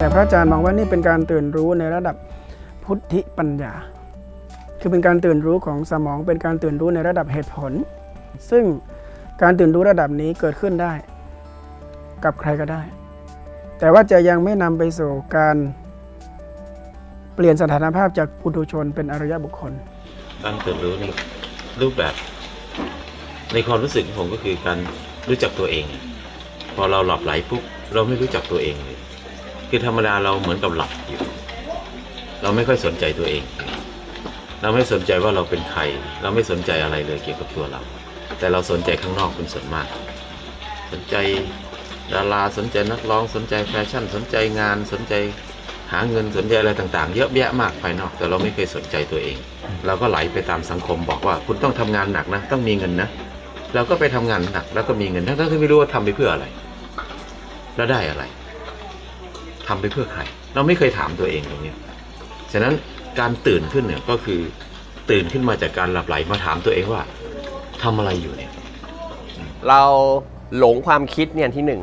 แต่พระอาจารย์มองว่านี่เป็นการตื่นรู้ในระดับพุทธิปัญญา คือเป็นการตื่นรู้ของสมอง เป็นการตื่นรู้ในระดับเหตุผล ซึ่งการตื่นรู้ระดับนี้เกิดขึ้นได้ กับใครก็ได้ แต่ว่าจะยังไม่นำไปสู่การเปลี่ยนสถานภาพจากปุถุชนเป็นอริยบุคคล การตื่นรู้ในรูปแบบ ในความรู้สึกของผมก็คือการรู้จักตัวเอง พอเราหลับไหลปุ๊บเราไม่รู้จักตัวเองเลย คือธรรมดาเราเหมือนกับหลับอยู่ เราไม่ค่อยสนใจตัวเอง เราไม่สนใจว่าเราเป็นใคร เราไม่สนใจอะไรเลยเกี่ยวกับตัวเรา แต่เราสนใจข้างนอกเป็นส่วนมาก สนใจดาราสนใจนักร้องสนใจแฟชั่น สนใจงานสนใจหาเงินสนใจอะไรต่างๆ เยอะแยะมากภายนอก แต่เราไม่เคยสนใจตัวเอง เราก็ไหลไปตามสังคมบอกว่า คุณต้องทำงานหนักนะต้องมีเงินนะเราก็ไปทำงานหนัก แล้วก็มีเงินทั้งๆที่ไม่รู้ว่าทำไปเพื่ออะไร แล้วได้อะไร ทำไปเพื่อใคร เราไม่เคยถามตัวเองตรงนี้ฉะนั้นการตื่นขึ้นเนี่ยก็คือตื่นขึ้นมาจากการหลับไหลมาถามตัวเองว่าทำอะไรอยู่เนี่ย เราหลงความคิดเนี่ยที่หนึ่ง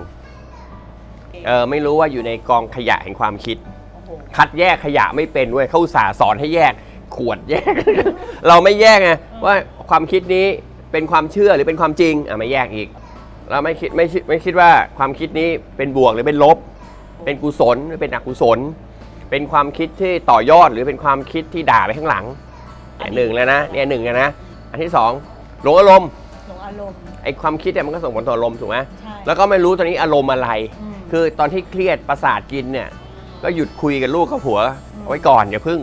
เออไม่รู้ว่าอยู่ในกองขยะแห่งความคิด คัดแยกขยะไม่เป็นเว้ยเขาส่าสอนให้แยกขวดแยก เราไม่แยกไงว่าความคิดนี้เป็นความเชื่อหรือเป็นความจริงอะไม่แยกอีก เราไม่คิดไม่คิดไม่คิดว่าความคิดนี้เป็นบวกหรือเป็นลบ เป็นกุศลหรือเป็นอกุศล เป็นความคิดที่ต่อยอดหรือเป็นความคิดที่ด่าไปข้างหลังอันหนึ่งแล้วนะเนี่ยหนึ่งแล้วนะ อันที่สองหลงอารมณ์หลงอารมณ์ไอความคิดเนี่ยมันก็ส่งผลต่ออารมณ์ถูกไหมใช่แล้วก็ไม่รู้ตอนนี้อารมณ์อะไร อืม คือตอนที่เครียดประสาทกินเนี่ยก็หยุดคุยกับลูกกับผัวเอาไว้ก่อนอย่าเพิ่ง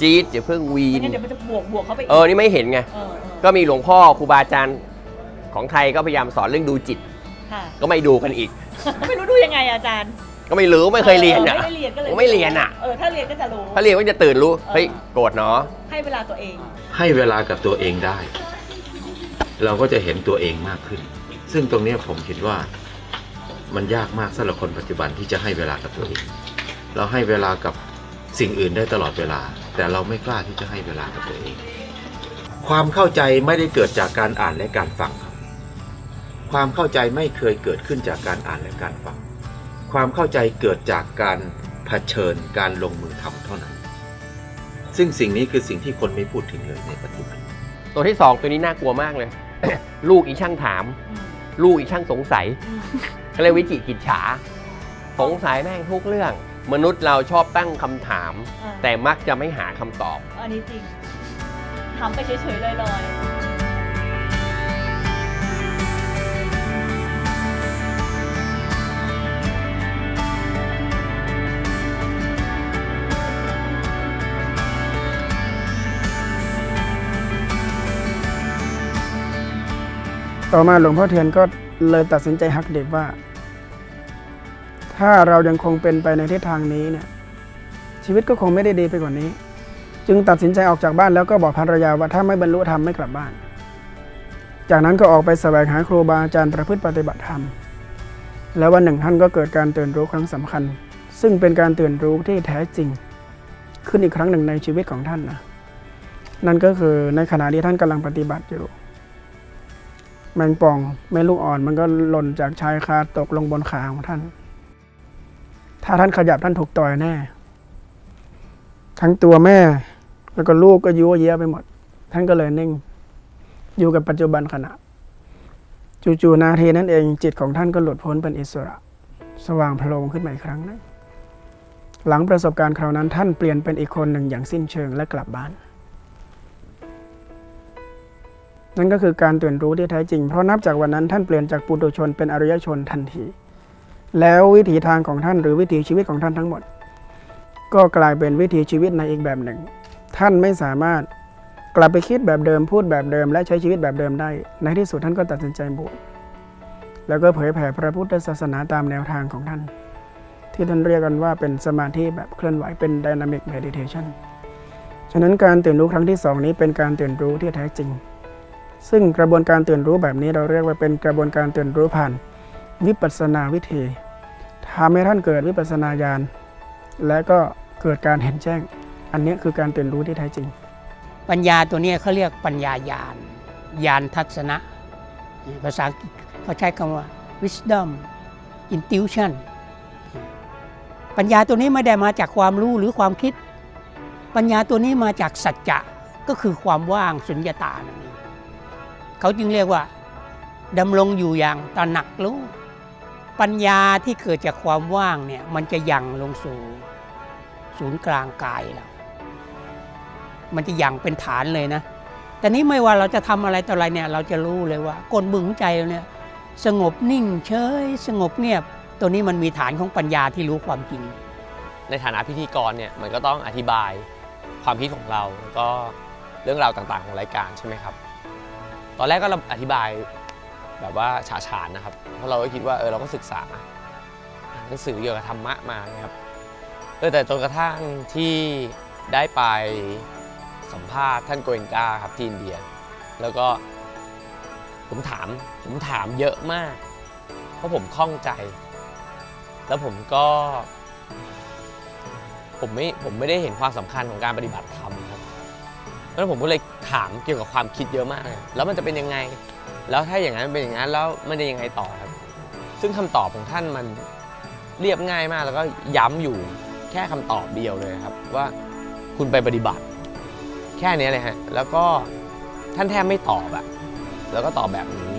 จี๊ดอย่าเพิ่งวีไม่นงั้นเดี๋ยวมันจะบวกบวกเข้าไปอีกเออนี่ไม่เห็นไง เออเออก็มีหลวงพ่อครูบาอาจารย์ของไทยก็พยายามสอนเรื่องดูจิต ค่ะ ก็ไม่ดูกันอีก ไม่รู้ดูยังไงอะอาจารย์ ก็ไม่รู้ไม่เคยเรียนอะ ไม่ได้เรียนก็เลยไม่เรียนอะ เออถ้าเรียนก็จะรู้ถ้าเรียนก็จะตื่นรู้ เฮ้ยโกรธเนาะให้เวลาตัวเอง ให้เวลากับตัวเองได้ เราก็จะเห็นตัวเองมากขึ้น ซึ่งตรงเนี้ยผมคิดว่ามันยากมากสำหรับคนปัจจุบันที่จะให้เวลากับตัวเอง เราให้เวลากับสิ่งอื่นได้ตลอดเวลา แต่เราไม่กล้าที่จะให้เวลากับตัวเอง ความเข้าใจไม่ได้เกิดจากการอ่านและการฟังครับความเข้าใจไม่เคยเกิดขึ้นจากการอ่านและการฟัง ความเข้าใจเกิดจากการเผชิญการลงมือทำเท่านั้น ซึ่งสิ่งนี้คือสิ่งที่คนไม่พูดถึงเลยในปัจจุบัน ตัวที่สองตัวนี้น่ากลัวมากเลย ลูกอีช่างถามอืมลูกอีช่างสงสัยอืมก็เรียกวิจิกิจฉา สงสัยแม่งทุกเรื่อง มนุษย์เราชอบตั้งคำถามอ่าแต่มักจะไม่หาคำตอบ อันนี้จริงทำไปเฉยๆลอย ต่อมาหลวงพ่อเทียนก็เลยตัดสินใจหักเดิบว่า ถ้าเรายังคงเป็นไปในทิศทางนี้เนี่ยชีวิตก็คงไม่ได้ดีไปกว่านี้ จึงตัดสินใจออกจากบ้านแล้วก็บอกภรรยาว่าถ้าไม่บรรลุธรรมไม่กลับบ้าน จากนั้นก็ออกไปแสวงหาครูบาอาจารย์ประพฤติปฏิบัติธรรม แล้ววันหนึ่งท่านก็เกิดการตื่นรู้ครั้งสำคัญ ซึ่งเป็นการตื่นรู้ที่แท้จริง ขึ้นอีกครั้งหนึ่งในชีวิตของท่านนะนั่นก็คือในขณะที่ท่านกำลังปฏิบัติอยู่ แมงป่องแม่ลูกอ่อนมันก็หล่นจากชายคาตกลงบนขาของท่าน ถ้าท่านขยับท่านถูกต่อยแน่ ทั้งตัวแม่ แล้วก็ลูกก็ยั่วเยียไปหมด ท่านก็เลยนิ่ง อยู่กับปัจจุบันขณะ จู่ๆนาทีนั้นเองจิตของท่านก็หลุดพ้นเป็นอิสระ สว่างโพลงขึ้นมาอีกครั้งหนึงหลังประสบการณ์คราวนั้นท่านเปลี่ยนเป็นอีกคนหนึ่งอย่างสิ้นเชิงและกลับบ้าน นั่นก็คือการตื่นรู้ที่แท้จริง เพราะนับจากวันนั้นท่านเปลี่ยนจากปุถุชนเป็นอริยชนทันที แล้ววิถีทางของท่านหรือวิถีชีวิตของท่านทั้งหมด ก็กลายเป็นวิถีชีวิตในอีกแบบหนึ่ง ท่านไม่สามารถกลับไปคิดแบบเดิมพูดแบบเดิม และใช้ชีวิตแบบเดิมได้ ในที่สุดท่านก็ตัดสินใจบวชแล้วก็เผยแผ่พระพุทธศาสนาตามแนวทางของท่าน ที่ท่านเรียกกันว่าเป็นสมาธิแบบเคลื่อนไหวเป็น dynamic meditation ฉะนั้นการตื่นรู้ครั้งที่สองนี้เป็นการตื่นรู้ที่แท้จริง ซึ่งกระบวนการตื่นรู้แบบนี้เราเรียกว่าเป็นกระบวนการตื่นรู้ผ่าน วิปัสสนาวิธีทำให้ท่านเกิดวิปัสสนาญาณและก็เกิดการเห็นแจ้ง อันนี้คือการตื่นรู้ที่แท้จริง ปัญญาตัวนี้เขาเรียกปัญญาญาณญาณทัศนะ ภาษาอังกฤษเขาใช้คำว่า wisdom intuition ปัญญาตัวนี้ไม่ได้มาจากความรู้หรือความคิด ปัญญาตัวนี้มาจากสัจจะก็คือความว่างสุญญตานั่นเอง เขาจึงเรียกว่าดำรงอยู่อย่างตระหนักรู้ ปัญญาที่เกิดจากความว่างเนี่ยมันจะยังลงสู่ศูนย์กลางกายเรา มันจะยังเป็นฐานเลยนะ แต่นี้ไม่ว่าเราจะทำอะไรต่ออะไรเนี่ยเราจะรู้เลยว่ากลบึงใจเราเนี่ยสงบนิ่งเฉยสงบเงียบ ตัวนี้มันมีฐานของปัญญาที่รู้ความจริง ในฐานะพิธีกรเนี่ยมันก็ต้องอธิบายความคิดของเราแล้วก็เรื่องราวต่างๆของรายการใช่ไหมครับ ตอนแรกก็อธิบายแบบว่าฉาฉานนะครับ เพราะเราก็คิดว่าเออเราก็ศึกษาอ่านหนังสือเกี่ยวกับธรรมะมานะครับเออแต่จนกระทั่งที่ได้ไปสัมภาษณ์ท่านโกเอนกาครับที่อินเดีย แล้วก็ผมถามผมถามเยอะมาก เพราะผมข้องใจ แล้วผมก็ ผมไม่ผมไม่ได้เห็นความสำคัญของการปฏิบัติธรรม แล้วผมก็เลยถามเกี่ยวกับความคิดเยอะมากเลยแล้วมันจะเป็นยังไง แล้วถ้าอย่างนั้นเป็นอย่างนั้นแล้วมันจะยังไงต่อครับ ซึ่งคำตอบของท่านมันเรียบง่ายมากแล้วก็ย้ำอยู่แค่คำตอบเดียวเลยครับ ว่าคุณไปปฏิบัติ แค่นี้เลยฮะแล้วก็ท่านแทบไม่ตอบอะแล้วก็ตอบแบบนี้